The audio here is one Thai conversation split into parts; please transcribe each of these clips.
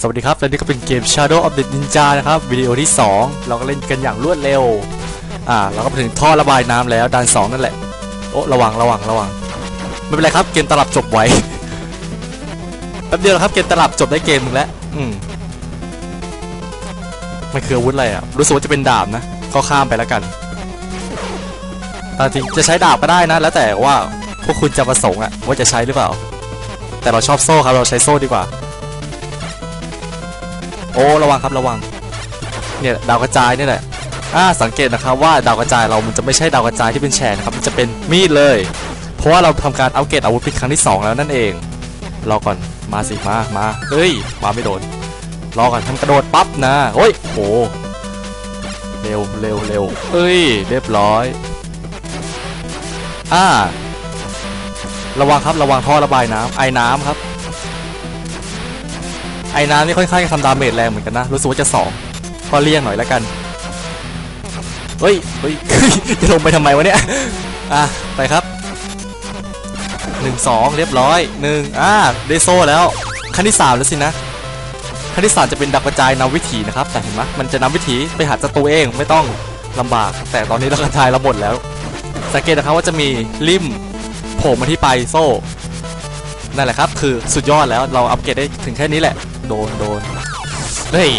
สวัสดีครับ และนี่ก็เป็นเกม Shadow of the Ninja นะครับ วิดีโอที่ 2 เราก็เล่นกันอย่างรวดเร็ว อ่า เราก็ถึงท่อระบายน้ำแล้วด่าน2 นั่นแหละ โอ้ ระวัง ระวัง ระวัง ไม่เป็นไรครับ เกมตลับจบไวแป๊บเดียวครับ เกมตลับจบได้เกมนึงแล้ว อืมมันคืออาวุธอะไรอะ รู้สึกว่าจะเป็นดาบนะ ก็ข้ามไปแล้วกันแต่จริงจะใช้ดาบก็ได้นะ แล้วแต่ว่าพวกคุณจะประสงค์อะว่าจะใช้หรือเปล่า แต่เราชอบโซ่ครับ เราใช้โซ่ดีกว่า โอ้ระวังครับระวังเนี่ยดาวกระจายนี่แหละอ่าสังเกตนะครับว่าดาวกระจายเรามันจะไม่ใช่ดาวกระจายที่เป็นแฉกนะครับมันจะเป็นมีดเลย เพราะว่าเราทำการอัปเกรดอาวุธเป็นครั้งที่ 2 แล้วนั่นเองรอก่อนมาสิมามาเฮ้ยมาไม่โดนรอก่อนทำกระโดดปั๊บนะเฮ้ยโหเร็วเร็วเร็วเอ้ยเรียบร้อยอ่าระวังครับระวังท่อระบายน้ำไอ้น้ำครับ ไอ้น้ำนี่ค่อนข้างจะทำดาเมจแรงเหมือนกันนะ รู้สึกว่าจะสองก็เลี่ยงหน่อยแล้วกัน เฮ้ย เฮ้ย จะลงไปทำไมวะเนี่ย อะ ไปครับหนึ่งสองเรียบร้อยหนึ่งอ่าได้โซ่แล้วขั้นที่สามแล้วสินะขั้นที่สามจะเป็นดักกระจายนำวิถีนะครับ แต่เห็นไหมมันจะนำวิถีไปหาศัตรูเองไม่ต้องลำบาก แต่ตอนนี้ดักกระจายเราหมดแล้ว สังเกตนะครับว่าจะมีริมโผล่มาที่ปลายโซ่นั่นแหละครับ คือสุดยอดแล้วเราอัปเกรดได้ถึงแค่นี้แหละ โดนโดนเฮ้ย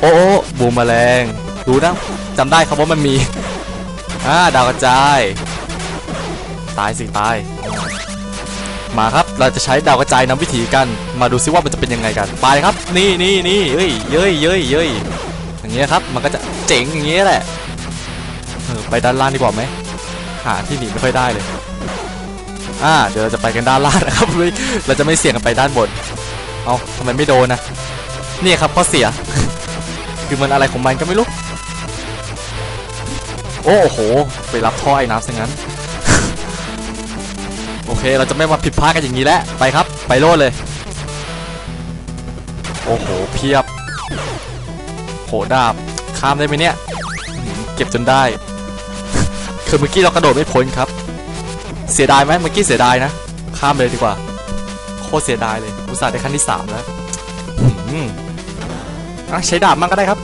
โอ้บูมแมลงดูนะจำได้ครับว่ามันมีอ่าดาวกระจาย ตายสิตาย มาครับเราจะใช้ดาวกระจายนำวิถีกัน มาดูซิว่ามันจะเป็นยังไงกันไปครับ นี่นี่นี่เอ้ยเย้ยเย้ยเย้ยอย่างเงี้ยครับมันก็จะเจ๋งอย่างเงี้ยแหละเออไปด้านล่างดีกว่าไหมหาที่หนีไม่ค่อยได้เลยอ่าเดี๋ยวเราจะไปกันด้านล่างนะครับเฮ้ยเราจะไม่เสี่ยงกันไปด้านบน เอาทำไมไม่โดนนะนี่ครับข้อเสีย คือมันอะไรของมันก็ไม่รู้ โอ้โห ไปรับท่อไอ้น้ำซะงั้น โอเค เราจะไม่มาผิดพลาดกันอย่างนี้แล้ว ไปครับ ไปโลดเลย โอ้โห เพียบ โหดาบ ข้ามได้ไหมเนี่ย เก็บจนได้ คือเมื่อกี้เรากระโดดไม่พ้นครับ เสียดายไหมเมื่อกี้เสียดายนะ ข้ามเลยดีกว่า โคตรเสียดายเลย อุตส่าห์ได้ขั้นที่สามแล้วอื้อหืออะใช้ดาบมั่งก็ได้ครับ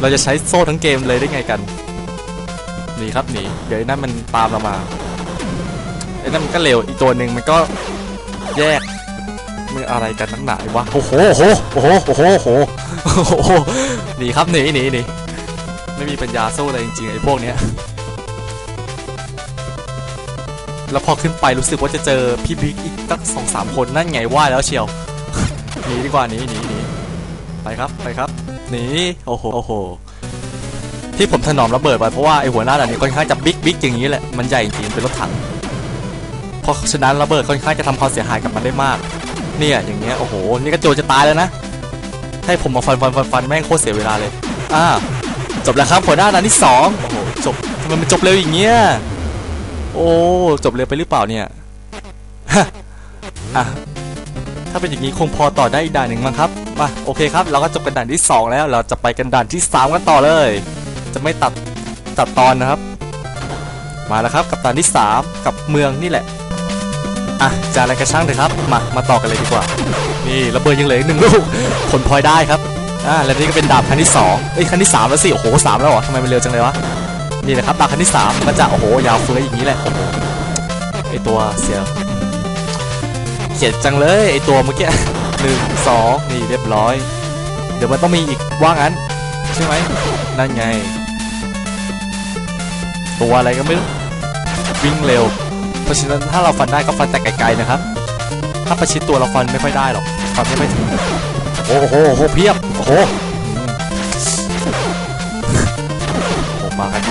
เราจะใช้โซ่ทั้งเกมเลยได้ไงกัน หนีครับหนี เดี๋ยวไอ้นั่นมันตามเรามา ไอ้นั่นมันก็เร็ว อีกตัวหนึ่งมันก็แยกมันอะไรกันตั้งหนาวะโอ้โหโอ้โห โอ้โห โอ้โห โอ้โห โอ้โห หนีครับหนีหนีหนี ไม่มีปัญญาสู้เลยจริงๆไอ้พวกเนี้ย แล้วพอขึ้นไปรู้สึกว่าจะเจอพี่บิ๊กอีกตั้งสองสามคนนั่นไงว่าแล้วเชียว หนีดีกว่าหนีหนีหนีไปครับไปครับหนีโอ้โหโอ้โหที่ผมถนอมระเบิดไปเพราะว่าไอหัวหน้าด่านนี้ค่อนข้างจะบิ๊กบิ๊กอย่างนี้แหละมันใหญ่จริงเป็นรถถังเพราะฉะนั้นระเบิดค่อนข้างจะทำความเสียหายกับมันได้มาก เนี่ยอย่างเงี้ยโอ้โหนี่กระโจจะตายแล้วนะให้ผมมาฟันฟันฟันฟันแม่งโคตรเสียเวลาเลยอ่าจบแล้วครับหัวหน้าด่านที่สองโอ้โหจบทำไมมันจบเร็วอย่างเงี้ย โอ้ จบเร็วไปหรือเปล่าเนี่ยฮะอะถ้าเป็นอย่างนี้คงพอต่อได้อีกด่านหนึ่งมั้งครับมาโอเคครับ เราก็จบกันด่านที่ 2 แล้ว เราจะไปกันด่านที่ 3 กันต่อเลย จะไม่ตัดตัดตอนนะครับ มาแล้วครับกับด่านที่ 3 กับเมืองนี่แหละอะจะอะไรกระช่างเถอะครับ มามาต่อกันเลยดีกว่า นี่ระเบิดยังเหลืออีกหนึ่งลูกผลพลอยได้ครับอ่าแล้วนี่ก็เป็นดาบขั้นที่2เอ้ยขั้นที่3แล้วสิโอ้โหสามแล้วเหรอทำไมมันเร็วจังเลยวะ นี่แหละครับดาคันที่สามก็จะโอ้โหยาวเฟ้ยอย่างนี้แหละไอตัวเสียเขียดจังเลยไอตัวเมื่อกี้หนึ่งสองนี่เรียบร้อย เดี๋ยวมันต้องมีอีกว่างั้น ใช่ไหมนั่นไง ตัวอะไรก็ไม่รู้วิ่งเร็ว เพราะฉะนั้นถ้าเราฟันได้ก็ฟันแต่ไกลๆนะครับ ถ้าประชิดตัวเราฟันไม่ค่อยได้หรอกฟันไม่ค่อยถึงโอ้โหโอ้โหเพียบโอ้โห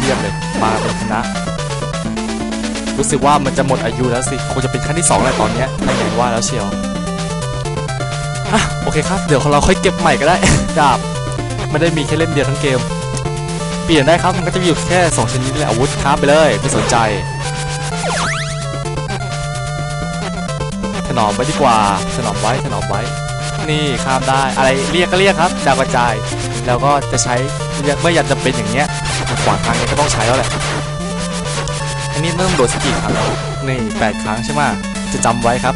ทียบเลยมาเป็นคณะรู้สึกว่ามันจะหมดอายุแล้วสิคงจะเป็นขั้นที่2แล้วตอนเนี้ยไม่ไงว่าแล้วเชียวอะโอเคครับ เดี๋ยวเราค่อยเก็บใหม่ก็ได้ ดาบไม่ได้มีแค่เล่มเดียวทั้งเกม เปลี่ยนได้ครับมันก็จะมีอยู่แค่2ชนิดนี่แหละอาวุธข้ามไปเลยไม่สนใจถนอมไว้ดีกว่าถนอมไว้ถนอมไว้ นี่ข้ามได้อะไรเรียกก็เรียกครับดาวกระจาย แล้วก็จะใช้ เมื่อยันจำเป็นอย่างเงี้ยขวางทางเนี้ยก็ต้องใช้แล้วแหละอันนี้ต้องโดดสกกี่ครั้งแล้วนี่แปดครั้งใช่ไหมจะจำไว้ครับ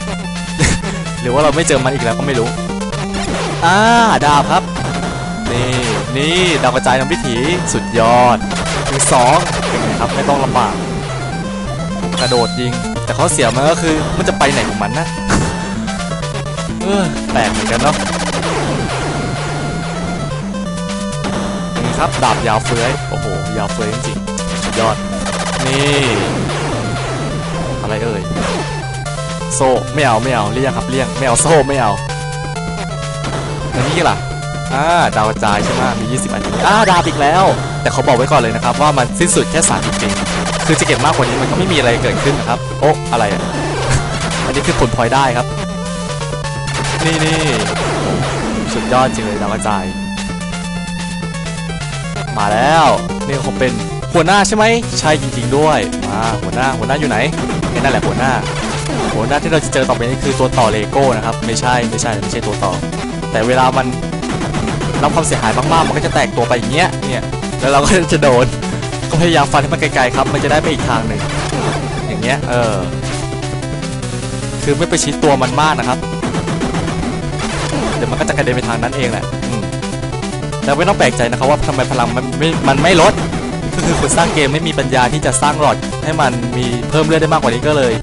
หรือว่าเราไม่เจอมันอีกแล้วก็ไม่รู้อ่าดาบครับ นี่นี่ดาวกระจายนำวิถีสุดยอดมือสองเป็นไงครับไม่ต้องลำบากกระโดดยิง แต่ข้อเสียมันก็คือมันจะไปไหนของมันนะเออแปลกเหมือนกันเนาะ ครับดาบยาวเฟื้อยโอ้โหยาวเฟื้อยจริงๆยอดนี่อะไรเอ่ยโซ่ไม่เอาไม่เอาเลี่ยงครับเลี่ยงไม่เอาโซ่ไม่เอาแล้วนี่ล่ะอ่าดาวกระจายใช่ไหมมี 20 อันนี้อ่าดาบอีกแล้ว แต่เขาบอกไว้ก่อนเลยนะครับว่ามันสิ้นสุดแค่30ปีคือจะเก็บมากกว่านี้มันก็ไม่มีอะไรเกิดขึ้นนะครับโอ๊ะอะไรอะอันนี้คือผลพลอยได้ครับ นี่นี่สุดยอดจริงเลยดาวกระจาย มาแล้วนี่คงเป็นหัวหน้าใช่ไหมใช่จริง ๆ ด้วยมาหัวหน้าหัวหน้าอยู่ไหนไอ้นั่นแหละหัวหน้าหัวหน้าที่เราจะเจอต่อไปนี้คือตัวต่อเลโก้นะครับไม่ใช่ไม่ใช่ไม่ใช่ตัวต่อ แต่เวลามันรับความเสียหายมากๆมันก็จะแตกตัวไปอย่างเงี้ยเนี่ยแล้วเราก็จะโดนก็พยายามฟันให้มันไกลๆครับ มันจะได้ไปอีกทางหนึ่งอย่างเงี้ยเออคือไม่ไปชิดตัวมันมากนะครับเดี๋ยวมันก็จะกระเด็นไปทางนั้นเองแหละ แล้วไม่ต้องแปลกใจนะครับว่าทำไมพลังมันไม่มันไม่ลดก็คือคนสร้างเกมไม่มีปัญญาที่จะสร้างหลอดให้มันมีเพิ่มเลือดได้มากกว่านี้ก็เลย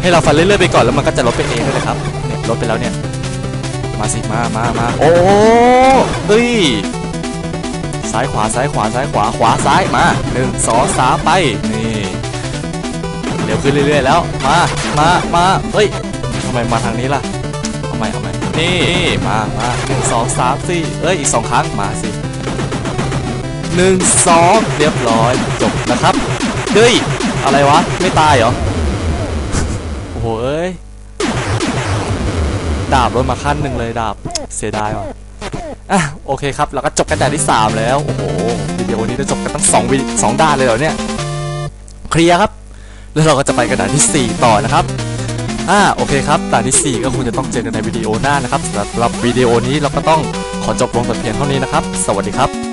ให้เราฟันเรื่อยๆไปก่อนแล้วมันก็จะลดไปเองด้วยนะครับเนี่ยลดไปแล้วเนี่ยมาสิมามามาโอ้เฮ้ยซ้ายขวาซ้ายขวาซ้ายขวาขวาซ้ายมาหนึ่งสองสามไปนี่เร็วขึ้นเรื่อยๆแล้วมามามาเฮ้ยทำไมมาทางนี้ล่ะทำไมทำไม นี่มามาหนึ่งสองสามสี่เอ้ย อีกสองครั้งมาสิหนึ่งสองเรียบร้อยจบนะครับเฮ้ยอะไรวะ ไม่ตายเหรอ โอ้โหเอ้ย ดาบลดมาขั้นหนึ่งเลยดาบเสียดายว่ะอะโอเคครับ เราก็จบกันด่านที่ 3 แล้ว โอ้โหวิดีโอนี้เราจบกันตั้ง2วิสองด่านเลยเหรอเนี่ย เคลียร์ครับ แล้วเราก็จะไปกันด่านที่ 4 ต่อนะครับ อ่าโอเคครับด่านที่ 4 ก็คงจะต้องเจอกันในวิดีโอหน้านะครับสำหรับวิดีโอนี้เราก็ต้องขอจบลงแต่เพียงเท่านี้นะครับ สวัสดีครับ